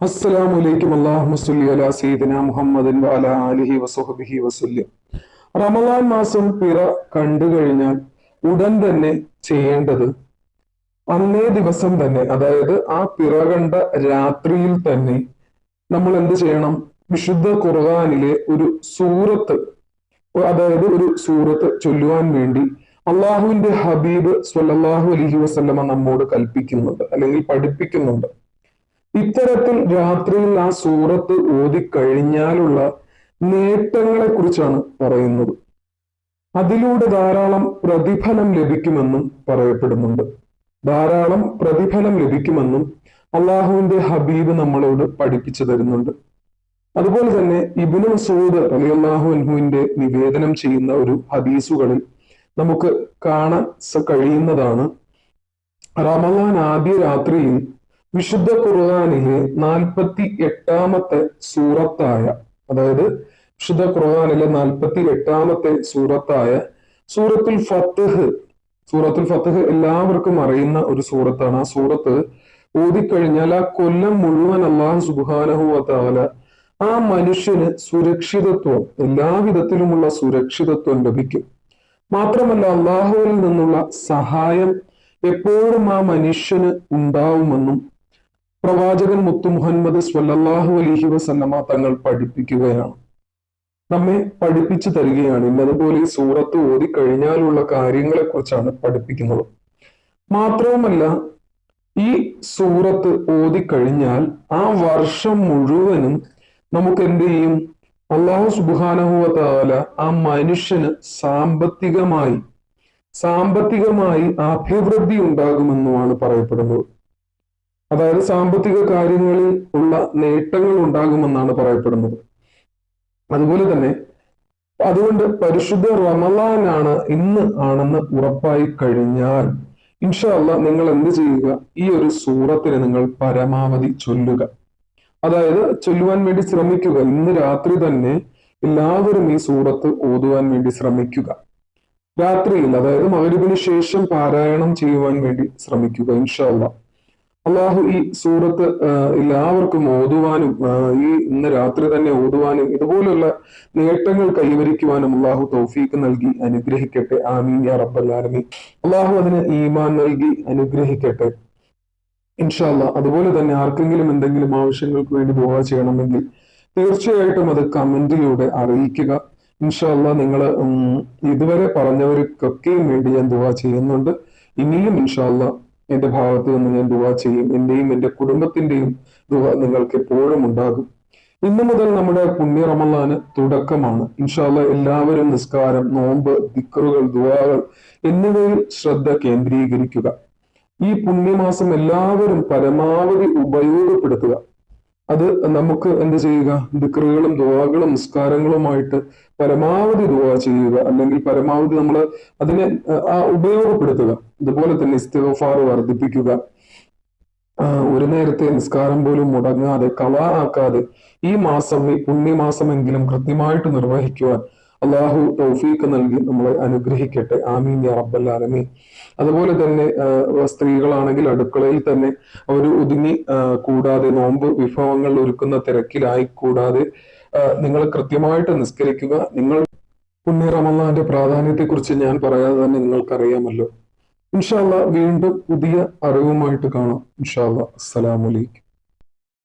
അസ്സലാമു അലൈക്കും അല്ലാഹുമ്മ സ്വല്ലി അലാ മുഹമ്മദിൻ മാസം പിറ കണ്ടു കഴിഞ്ഞാൽ ഉടൻ തന്നെ ചെയ്യേണ്ടത് അന്നേ ദിവസം തന്നെ അതായത് ആ പിറ കണ്ട രാത്രിയിൽ തന്നെ നമ്മൾ എന്ത് ചെയ്യണം? വിശുദ്ധ ഖുർആനിലെ ഒരു സൂറത്ത് അതായത് ഒരു സൂറത്ത് ചൊല്ലുവാൻ വേണ്ടി അള്ളാഹുവിന്റെ ഹബീബ് സ്വല്ലല്ലാഹു അലഹി വസ്ലമ നമ്മോട് കൽപ്പിക്കുന്നുണ്ട് അല്ലെങ്കിൽ പഠിപ്പിക്കുന്നുണ്ട്. ഇത്തരത്തിൽ രാത്രിയിൽ ആ സൂറത്ത് ഓതിക്കഴിഞ്ഞാലുള്ള നേട്ടങ്ങളെ കുറിച്ചാണ് പറയുന്നത്. അതിലൂടെ ധാരാളം പ്രതിഫലം ലഭിക്കുമെന്നും പറയപ്പെടുന്നുണ്ട്. ധാരാളം പ്രതിഫലം ലഭിക്കുമെന്നും അള്ളാഹുവിന്റെ ഹബീബ് നമ്മളോട് പഠിപ്പിച്ചു തരുന്നുണ്ട്. അതുപോലെ തന്നെ ഇബിനു മസൂദ് അലി അള്ളാഹു അൻഹുവിന്റെ നിവേദനം ചെയ്യുന്ന ഒരു ഹദീസുകളിൽ നമുക്ക് കാണാൻ കഴിയുന്നതാണ്. റമലാൻ ആദ്യ രാത്രിയിൽ വിശുദ്ധ ഖുർആാനിലെ നാൽപ്പത്തി എട്ടാമത്തെ സൂറത്തായ അതായത് വിശുദ്ധ ഖുർആാനിലെ നാൽപ്പത്തി എട്ടാമത്തെ സൂറത്തായ സൂറത്തുൽ ഫത്തഹ് സൂറത്തുൽ ഫത്തഹ് എല്ലാവർക്കും അറിയുന്ന ഒരു സൂറത്താണ്. ആ സൂറത്ത് ഓതിക്കഴിഞ്ഞാൽ ആ കൊല്ലം മുഴുവൻ അള്ളാഹു സുബാനഹുവല ആ മനുഷ്യന് സുരക്ഷിതത്വം എല്ലാവിധത്തിലുമുള്ള സുരക്ഷിതത്വം ലഭിക്കും. മാത്രമല്ല അള്ളാഹുവിൽ നിന്നുള്ള സഹായം എപ്പോഴും ആ മനുഷ്യന് ഉണ്ടാവുമെന്നും പ്രവാചകൻ മുത്തു മുഹമ്മദ് സ്വല്ലല്ലാഹു അലൈഹി വസല്ലമ തങ്ങൾ പഠിപ്പിക്കുകയാണ്. നമ്മെ പഠിപ്പിച്ചു തരികയാണ്. ഇന്നതുപോലെ സൂറത്ത് ഓതി കഴിഞ്ഞാലുള്ള കാര്യങ്ങളെ കുറിച്ചാണ് പഠിപ്പിക്കുന്നത്. മാത്രവുമല്ല ഈ സൂറത്ത് ഓതി കഴിഞ്ഞാൽ ആ വർഷം മുഴുവനും നമുക്ക് എന്ത് ചെയ്യും അള്ളാഹു സുബാനഹുവല ആ മനുഷ്യന് സാമ്പത്തികമായി സാമ്പത്തികമായി അഭിവൃദ്ധി ഉണ്ടാകുമെന്നുമാണ് പറയപ്പെടുന്നത്. അതായത് സാമ്പത്തിക കാര്യങ്ങളിൽ ഉള്ള നേട്ടങ്ങൾ ഉണ്ടാകുമെന്നാണ് പറയപ്പെടുന്നത്. അതുപോലെ തന്നെ അതുകൊണ്ട് പരിശുദ്ധ റമലാനാണ് ഇന്ന് ആണെന്ന് ഉറപ്പായി കഴിഞ്ഞാൽ ഇൻഷല്ല നിങ്ങൾ എന്ത് ചെയ്യുക? ഈ ഒരു സൂറത്തിന് നിങ്ങൾ പരമാവധി ചൊല്ലുക. അതായത് ചൊല്ലുവാൻ വേണ്ടി ശ്രമിക്കുക. ഇന്ന് രാത്രി തന്നെ എല്ലാവരും ഈ സൂറത്ത് ഓതുവാൻ വേണ്ടി ശ്രമിക്കുക. രാത്രിയിൽ അതായത് മകരുവിന് ശേഷം പാരായണം ചെയ്യുവാൻ വേണ്ടി ശ്രമിക്കുക ഇൻഷല്ല അള്ളാഹു ഈ സൂറത്ത് എല്ലാവർക്കും ഓതുവാനും ഈ ഇന്ന് രാത്രി തന്നെ ഓതുവാനും ഇതുപോലുള്ള നേട്ടങ്ങൾ കൈവരിക്കുവാനും അള്ളാഹു തൗഫീക്ക് നൽകി അനുഗ്രഹിക്കട്ടെ. ആമീൻ യാ റബ്ബല്ലാലമീൻ അള്ളാഹു അതിന് ഈമാൻ നൽകി അനുഗ്രഹിക്കട്ടെ. ഇൻഷാല്ല അതുപോലെ തന്നെ ആർക്കെങ്കിലും എന്തെങ്കിലും ആവശ്യങ്ങൾക്ക് വേണ്ടി ദുവാ ചെയ്യണമെങ്കിൽ തീർച്ചയായിട്ടും അത് കമന്റിലൂടെ അറിയിക്കുക. ഇൻഷാല്ല നിങ്ങൾ ഇതുവരെ പറഞ്ഞവർക്കൊക്കെയും വേണ്ടി ഞാൻ ദുവാ ചെയ്യുന്നുണ്ട്. ഇനിയും ഇൻഷാല്ല എന്റെ ഭാഗത്ത് നിന്ന് ഞാൻ ദുവാ ചെയ്യും. എന്റെയും എന്റെ കുടുംബത്തിന്റെയും ദുവ നിങ്ങൾക്ക് എപ്പോഴും ഉണ്ടാകും. ഇന്നു മുതൽ നമ്മുടെ പുണ്യ റമലാന് തുടക്കമാണ്. ഇൻഷാല്ല എല്ലാവരും നിസ്കാരം നോമ്പ് ദിക്കറുകൾ ദുവാകൾ എന്നിവയിൽ ശ്രദ്ധ കേന്ദ്രീകരിക്കുക. ഈ പുണ്യമാസം എല്ലാവരും പരമാവധി ഉപയോഗപ്പെടുത്തുക. അത് നമുക്ക് എന്ത് ചെയ്യുക? ദിക്കറുകളും ദുവാകളും നിസ്കാരങ്ങളുമായിട്ട് പരമാവധി ദുവാ ചെയ്യുക. അല്ലെങ്കിൽ പരമാവധി നമ്മൾ അതിനെ ആ ഉപയോഗപ്പെടുത്തുക. അതുപോലെ തന്നെ ഇസ്തിഫാർ വർദ്ധിപ്പിക്കുക. ഒരു നേരത്തെ നിസ്കാരം പോലും മുടങ്ങാതെ കള ആക്കാതെ ഈ മാസം ഈ പുണ്യമാസമെങ്കിലും കൃത്യമായിട്ട് നിർവഹിക്കുവാൻ അള്ളാഹു തൗഫീഖ് നൽകി നമ്മളെ അനുഗ്രഹിക്കട്ടെ. ആമീൻ യാ അതുപോലെ തന്നെ സ്ത്രീകളാണെങ്കിൽ അടുക്കളയിൽ തന്നെ അവർ ഒതുങ്ങി കൂടാതെ നോമ്പ് വിഭവങ്ങൾ ഒരുക്കുന്ന തിരക്കിലായി കൂടാതെ നിങ്ങൾ കൃത്യമായിട്ട് നിസ്കരിക്കുക. നിങ്ങൾ പുണ്യ റമലാന്റെ പ്രാധാന്യത്തെ കുറിച്ച് ഞാൻ പറയാതെ തന്നെ നിങ്ങൾക്കറിയാമല്ലോ. ഇൻഷാല്ല വീണ്ടും പുതിയ അറിവുമായിട്ട് കാണാം. ഇൻഷാല്ല അസ്സലാമലൈക്കും